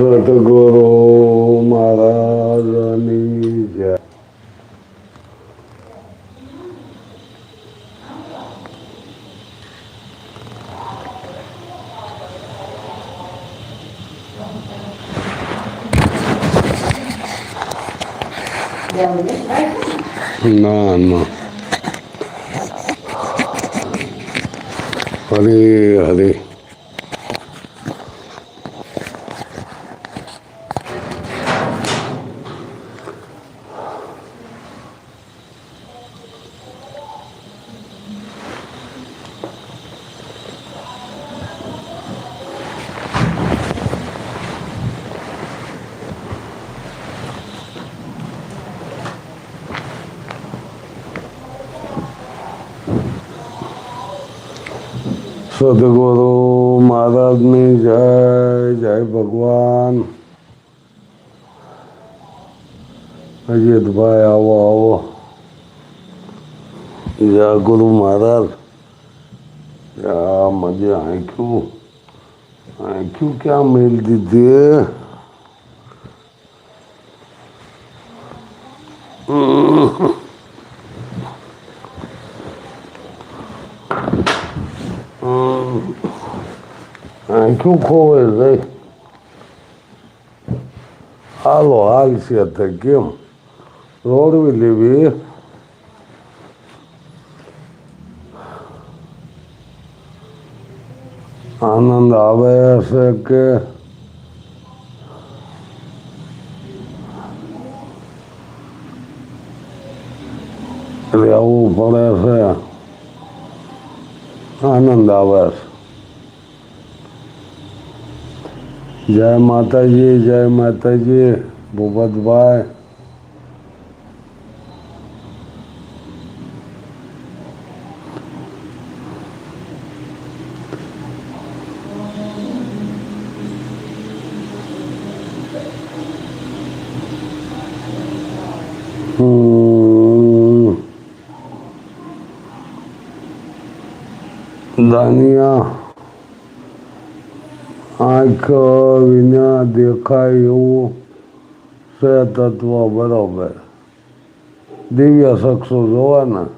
સદગુરુ મહારાજની જય ના ના હરે હરે સદગુરુ મહારાજની જય જય ભગવાન અજીતભાઈ આવો આવો જય ગુરુ મહારાજ આ મજે આંખ્યું આંખ્યું ક્યાં મેલ દીધી આંખ્યું ખોવે હાલો હાલ છે તે કેમ રોડવી લેવી આનંદ આવે છે કે રહેવું પડે છે આનંદ આવે છે જય માતાજી જય માતાજી ભૂપતભાઈ હમ. દાનિયા આંખ વિના દેખાય એવું છે તત્વ બરોબર દિવ્ય શખ્સો જોવાના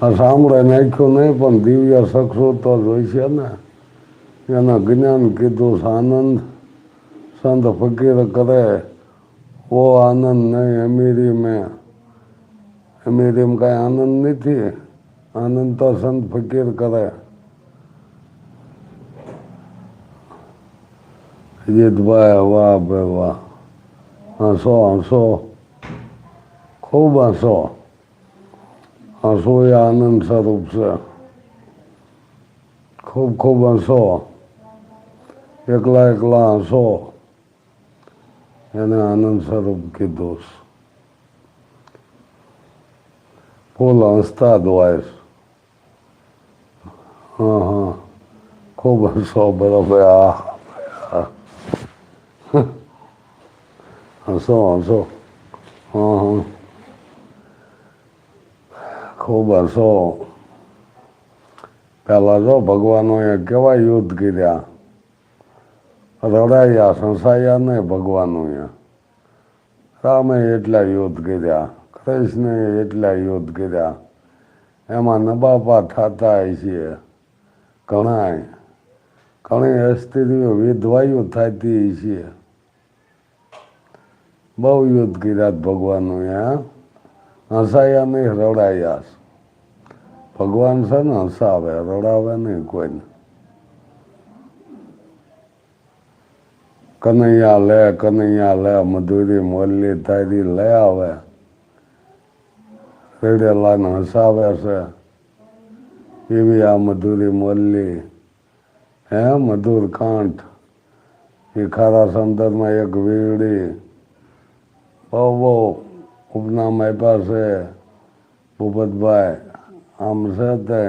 આ સાંભળે નાખ્યું નહીં પણ દિવ્ય શખ્સો તો જોઈશે ને એના જ્ઞાન કીધું છે આનંદ સંત ફકીર કરે ઓ આનંદ નહીં અમીરી મેં અમીરીમાં કાંઈ આનંદ નથી આનંદ તો સંત ફકીર કરે અજીતભાઈ વાહ ભાઈ વાહ હસો હસો ખૂબ હસો હસો એ આનંદ સ્વરૂપ છે ખૂબ ખૂબ હસો એકલા એકલા હસો એને આનંદ સ્વરૂપ કીધું ફૂલ હંસતા છે. હા હા ખૂબ હસો બરોબર આ. હસો હસો હા હા ખૂબ હસો પેલા જો ભગવાનોએ કેવા યુદ્ધ કર્યા રડાયા સંસાયા નહીં ભગવાનોએ રામે એટલા યુદ્ધ કર્યા કૃષ્ણએ એટલા યુદ્ધ કર્યા એમાં નબાપા થતા છે ઘણાય ઘણી સ્ત્રીઓ વિધવાયુ થતી છે બહુ યુદ્ધ કર્યા ભગવાનનું ત્યાં હસાયા નહીં રડાયા ભગવાન છે ને, હસાવે, રડાવે નહીં કોઈને. કનૈયા લે કનૈયા લે, મધુરી મોરલી તારી લે આવે. રેડેલાને હસાવે છે. એવી આ મધુરી મોરલી. હે, મધુર કાંઠ. એ ખારા સંદરમાં એક વીડી બહુ ઉપનામ આપ્યા છે ભૂપતભાઈ આમ છે તે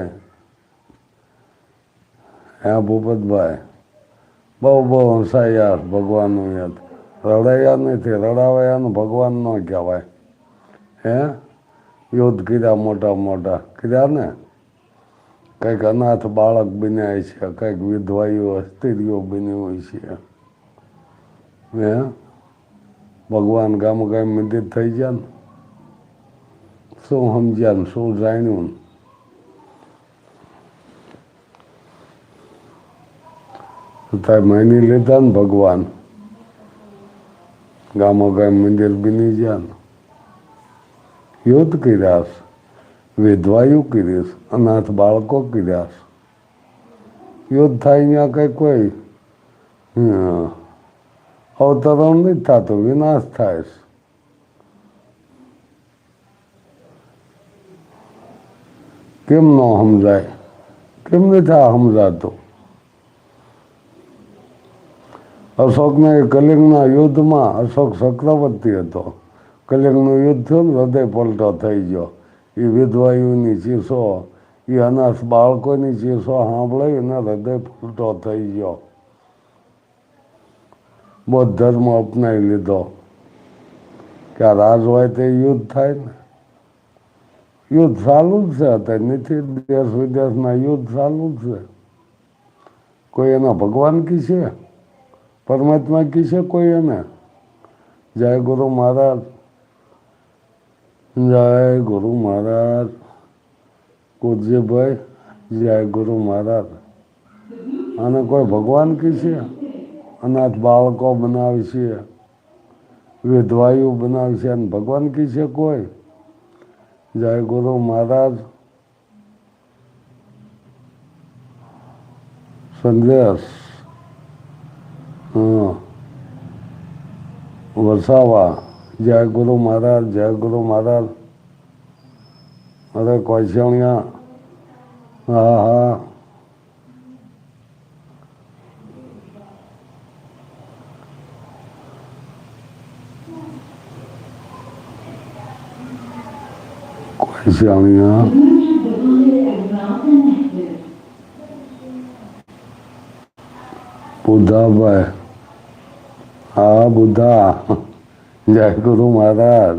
હે ભૂપતભાઈ બહુ બહુ હંસાયા ભગવાનનું યાદ રડાયા નથી રડાવાયા ભગવાન ન કહેવાય હે યુદ્ધ કર્યા મોટા મોટા કર્યા ને કંઈક અનાથ બાળક બન્યા છે કંઈક વિધવાઈઓ સ્ત્રીઓ બની હોય છે હે ભગવાન ગામ ગામ મંદિર થઈ ગયા ને શું સમજ્યા ને શું જાણ્યું? તારે માની લીધા ને ભગવાન. ગામો ગામ મંદિર બની ગયા ને યુદ્ધ કર્યા વિધવાયુ કરીશ અનાથ બાળકો કર્યા. યુદ્ધ થાય ત્યાં કઈ કોઈ. હમ, અવતરણ થતું વિનાશ થાય છે કેમ ન સમજાય કેમ નથી આ સમજાતું અશોકને કલિંગના યુદ્ધમાં અશોક ચક્રવર્તી હતો કલિંગનું યુદ્ધ થયું હૃદય પલટો થઈ ગયો એ વિધવાયુની ચીસો એ અનાથ બાળકોની ચીસો સાંભળીને હૃદય પલટો થઈ ગયો બૌદ્ધ ધર્મ અપનાવી લીધો. કે આ રાજ હોય તે યુદ્ધ થાય ને. યુદ્ધ ચાલુ જ છે અત્યારે. નીતિ દેશ વિદેશના યુદ્ધ ચાલુ જ છે. કોઈ એના ભગવાન કી છે પરમાત્મા કી છે કોઈ એને? જય ગુરુ મહારાજ. જય ગુરુ મહારાજ. કુદજીભાઈ જય ગુરુ મહારાજ. અને કોઈ ભગવાન કી છે અનાથ બાળકો બનાવે છે વિધવાયુ બનાવે છે અને ભગવાન કી છે કોઈ, જય ગુરુ મહારાજ. સંદેશ. વસાવા. જય ગુરુ મહારાજ, જય ગુરુ મહારાજ. અરે કોચણિયા હા હા. કોઈસણિયા બુદ્ધાભાઈ હા બુદ્ધા જય ગુરુ મહારાજ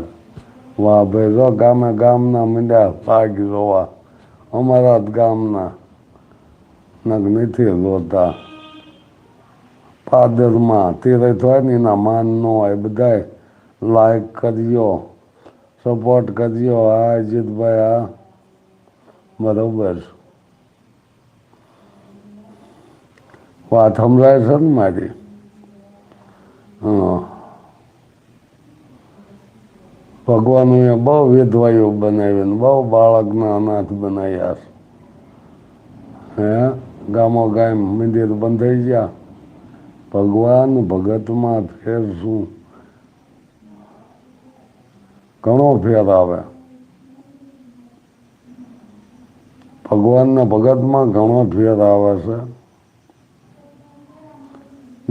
વાહ ભાઈ જો ગામે ગામના મીંડ્યા પાક જોવા અમારા જ ગામના નગ નથી જોતા પાદરમાં તીરથ હોય ને એના માન ન હોય લાઈક કરજો સપોર્ટ કરજો. હા, અજીતભાઈ, હા. બરોબર. વાત સમજાય છે ને મારી? હા. ભગવાનોએ બહુ વિધવાઈઓ બનાવી ને બહુ બાળકના અનાથ બનાવ્યા હે? ગામો ગામ મંદિર બંધાઈ ગયા. ભગવાન ભગતમાં ફેર શું ઘણો ફેર આવે. ભગવાનના ભગતમાં ઘણો ફેર આવે છે.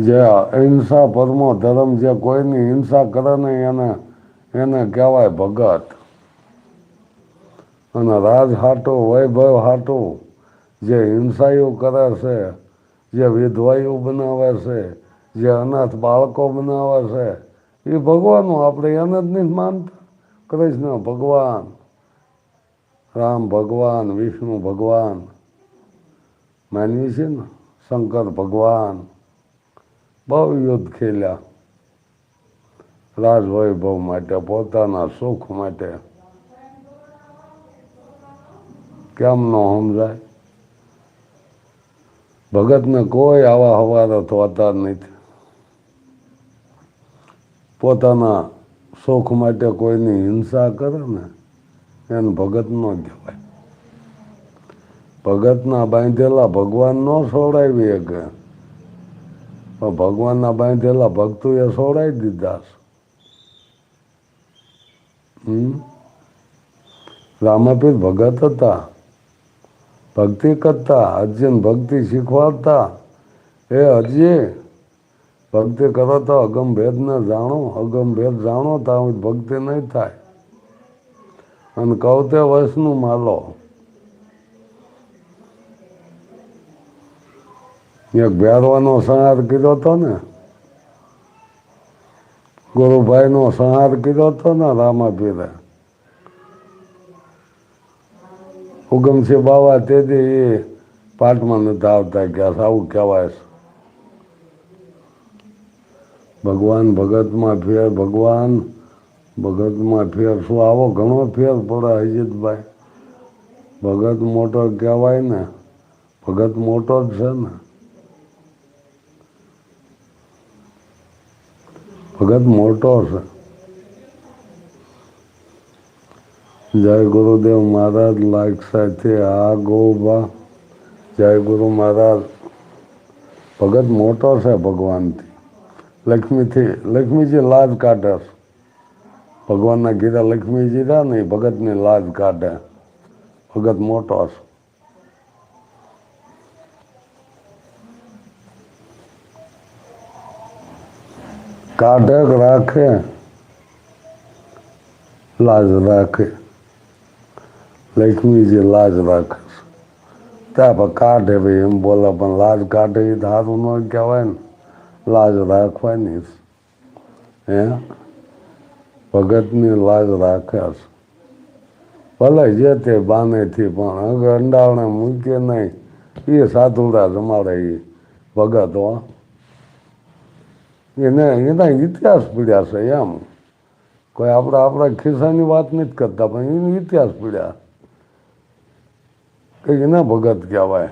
જે અહિંસા પરમો ધર્મ જે કોઈની હિંસા કરે ને એને એને કહેવાય ભગત. અને રાજ હાટો વૈભવ હાટો જે હિંસાઓ કરે છે, જે વિધવાઈઓ બનાવે છે, જે અનાથ બાળકો બનાવે છે, એ ભગવાનનું આપણે એને જ નહીં માનતા. કૃષ્ણ ભગવાન રામ ભગવાન વિષ્ણુ ભગવાન માનવી છે ને શંકર ભગવાન બહુ યુદ્ધ ખેલ્યા રાજ વૈભવ માટે પોતાના સુખ માટે કેમ ન સમજાય ભગતને કોઈ આવા હવારો થતા નથી પોતાના સુખ માટે કોઈની હિંસા કરે ને, એને ભગત ન કહેવાય. ભગતના બાંધેલા ભગવાન ન છોડાવી શકે. પણ ભગવાનના બાંધેલા ભક્તોએ સોડાવી દીધા રામાપીર ભગત હતા, ભક્તિ કરતા, અર્જુન ભક્તિ શીખવાડતા, એ હજી ભક્તિ કરો તો અગમ ભેદને જાણો, અગમ ભેદ જાણો તો ભક્તિ નહીં થાય. અને કહું તે વર્ષનું માલો. એક ભેરવાનો સંહાર કીધો હતો ને, ગુરુભાઈનો સંહાર કીધો હતો ને રામાપીરે. ઉગમસિંહ બાવા તેથી એ પાઠમાં નથી આવતા કે આવું કહેવાય છે. ભગવાન ભગતમાં ફેર, ભગવાન ભગતમાં ફેર. શું આવો ઘણો ફેર પડે અજીતભાઈ? ભગત મોટો કહેવાય ને, ભગત મોટો જ છે ને. ભગત મોટો છે. જય ગુરુદેવ મહારાજ લાઈક સાથે આ ગોબા જય ગુરુ મહારાજ. ભગત મોટો છે ભગવાનથી. લક્ષ્મીથી, લક્ષ્મીજી લાજ કાઢે. ભગવાનના ગીતા લક્ષ્મીજી રહ્યા ને ભગતની લાજ કાઢે. ભગત મોટો છે. કાઢે કે રાખે? લાજ રાખે. લક્ષ્મીજી લાજ રાખે ત્યાં કાઢે ભાઈ, એમ બોલે, પણ લાજ કાઢે એ ધારું ન કહેવાય ને. લાજ રાખવાની હે? ભગતની લાજ રાખ્યા છે ભલે જે તે બાનેથી પણ અંડાવણે મૂકે નહીં, એ સાધુડા જમાડે એ ભગત, હો. એને એના ઇતિહાસ પીડ્યા છે એમ. કોઈ આપણે આપણા ખિસ્સાની વાત નથી કરતા, પણ એનો ઇતિહાસ પીડ્યા. કે એના ભગત કહેવાય.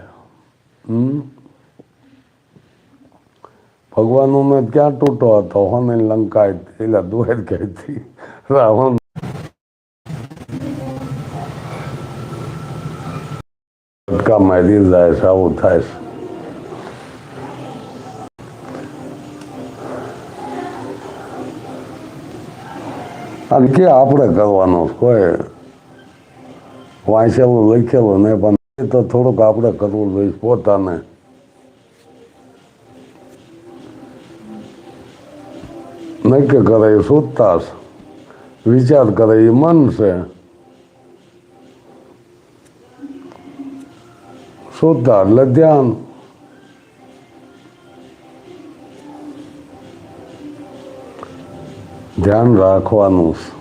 હમ? ભગવાનનો ક્યાં તૂટો હતો? હોને લંકા એટલે દુહેર કહેતી રાવણ. ભટકા મારી જાય છે, આવું થાય છે. અને કે આપણે કરવાનું? કોઈ વાંચેલું, લખેલું નહીં, પણ તો થોડુંક આપણે કરવું જોઈએ, પોતાને. નક્કી કરે એ વિચાર કરે એ મન છે. સુતા એટલે ધ્યાન. ધ્યાન રાખવાનું છે.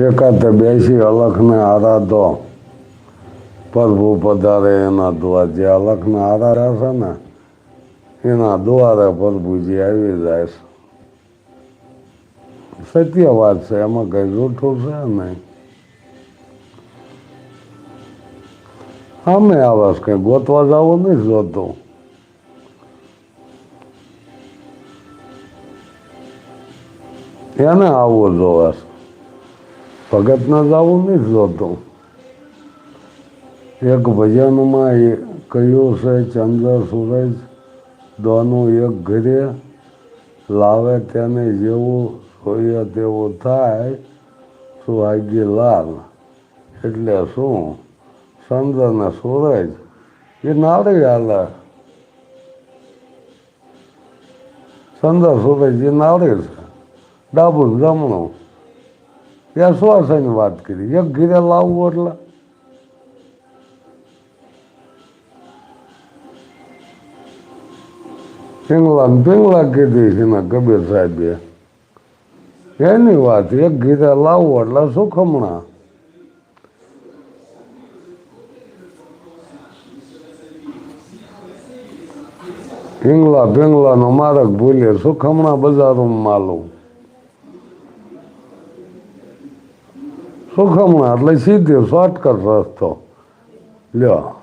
એકાતે બેસી અલખને આરાધો. પ્રભુ પધારે એના દ્વાર જે અલખને આધાર હશે ને એના દ્વારે પ્રભુજી આવી જાય છે સત્ય વાત છે એમાં કઈ જૂઠું છે નહીં અમે આવે છે કઈ ગોતવા જવું નથી જોતું એને આવવું જોવાશ ભગતને જવું નથી જોતું એક ભજનમાં એ કહ્યું છે, ચંદ્ર, સૂરજ, દોનું એક ઘરે લાવે તેને જેવું જોઈએ તેવું થાય, સુહાગી લાલ. એટલે શું? ચંદ્ર ને સૂરજ, એ નાળી હાલે. ચંદ્ર, સૂરજ એ નાળી છે. ડાબું જમણું. એ શ્વાસની વાત કરી. એક ઘીરે લાવવું એટલે પિંગલા પિંગલા કીધી છે ને કબીર સાહેબે. એની વાત એક ગીતા લાવવું એટલે સુખમણા પિંગલા પિંગલાનો મારક ભૂલે સુખમણા બજારોમાં માલું સુખમણા એટલે સીધે શોર્ટકટ રસ્તો. લ્યો.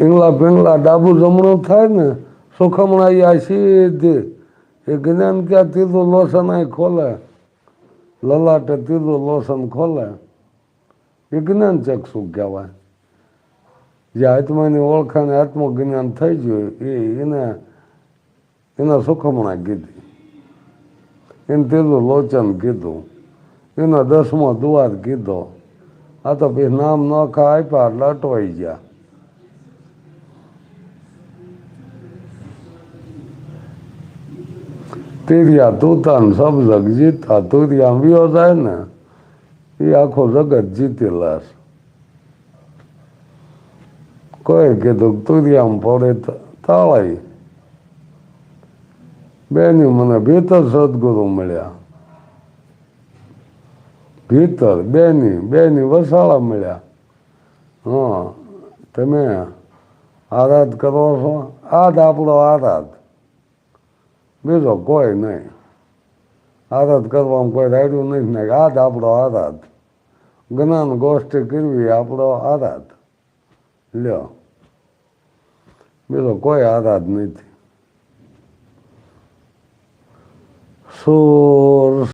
પિંગલા પિંગલા ડાબુ જમણું થાય ને, સુખમણા એ આ સીધી. એ જ્ઞાન ક્યાં તીધું લોસન આ ખોલે? લલાટે તીધું લોસન ખોલે. એ જ્ઞાન ચક્ષુ કહેવાય? જે આત્માની ઓળખાણ, આત્મજ્ઞાન થઈ ગયું, એ એને, એના સુખમણા કીધી. એને તીધું લોચન કીધું. એનો દસમો દુવાર કીધો. આ તો પછી નામ નોખા આપ્યા, એટલે અટવાઈ ગયા. તીરિયા તન સબ જગ જીતા તુરિયા વિયો જાય ને, એ આખો જગત જીતેલા છે. કોઈ કીધું તુરિયામાં તો તાળાઈ બેની મને ભીતર સદગુરુ મળ્યા. ભીતર બેની બેની વસાળા મળ્યા. હા, તમે આરાધ કરો છો? આ આપણો આરાધ. બીજો કોઈ નહીં આરાધ કરવામાં કોઈ રાડ્યું નથી ને આ જ આપણો આરાધ જ્ઞાન ગોષ્ઠી કરવી આપણો આરાધ લ્યો બીજો કોઈ આરાધ નથી સુર